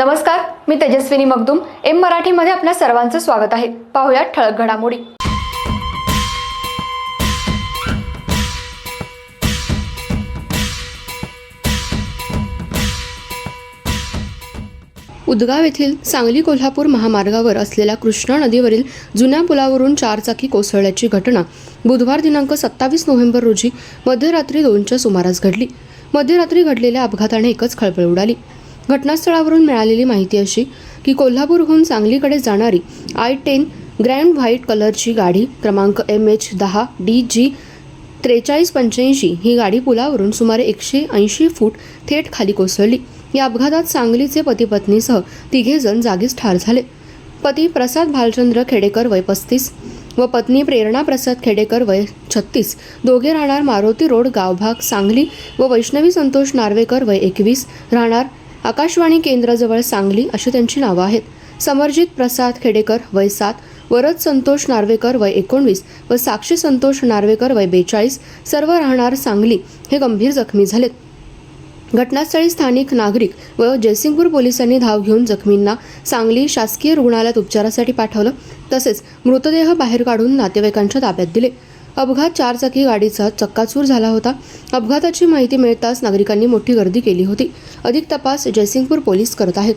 नमस्कार मी तेजस्विनी मगदुम. एम मराठीमध्ये आपल्या सर्वांचं स्वागत आहे. पाहुयात ठळक घडामोडी. उदगाव येथील सांगली कोल्हापूर महामार्गावर असलेल्या कृष्णा नदीवरील जुन्या पुलावरून चारचाकी कोसळल्याची घटना बुधवार दिनांक सत्तावीस नोव्हेंबर रोजी मध्यरात्री दोनच्या सुमारास घडली. मध्यरात्री घडलेल्या अपघाताने एकच खळबळ उडाली. घटनास्थळावरून मिळालेली माहिती अशी की कोल्हापूरहून सांगलीकडे जाणारी आय टेन ग्रँड व्हाईट कलरची गाडी क्रमांक एम एच दहा डी जी त्रेचाळीस पंच्याऐंशी ही गाडी पुलावरून सुमारे एकशे ऐंशी फूट थेट खाली कोसळली. या अपघातात सांगलीचे पती पत्नीसह तिघे जण जागीच ठार झाले. पती प्रसाद भालचंद्र खेडेकर वय पस्तीस व पत्नी प्रेरणा प्रसाद खेडेकर वय छत्तीस. दोघे राहणार मारुती रोड गावभाग सांगली व वैष्णवी संतोष नार्वेकर वय एकवीस. राहणार आकाशवाणी केंद्राजवळ सांगली अशी त्यांची नावं आहेत. समरजित प्रसाद खेडेकर वय सात वरद संतोष नार्वेकर वय एकोणवीस व साक्षी संतोष नार्वेकर वय बेचाळीस सर्व राहणार सांगली हे गंभीर जखमी झालेत. घटनास्थळी स्थानिक नागरिक व जयसिंगपूर पोलिसांनी धाव घेऊन जखमींना सांगली शासकीय रुग्णालयात उपचारासाठी पाठवलं तसेच मृतदेह बाहेर काढून नातेवाईकांच्या ताब्यात दिले. अपघात चारचाकी गाडीचा चक्काचूर झाला होता. अपघाताची माहिती मिळताच नागरिकांनी मोठी गर्दी केली होती. अधिक तपास जयसिंगपूर पोलीस करत आहेत.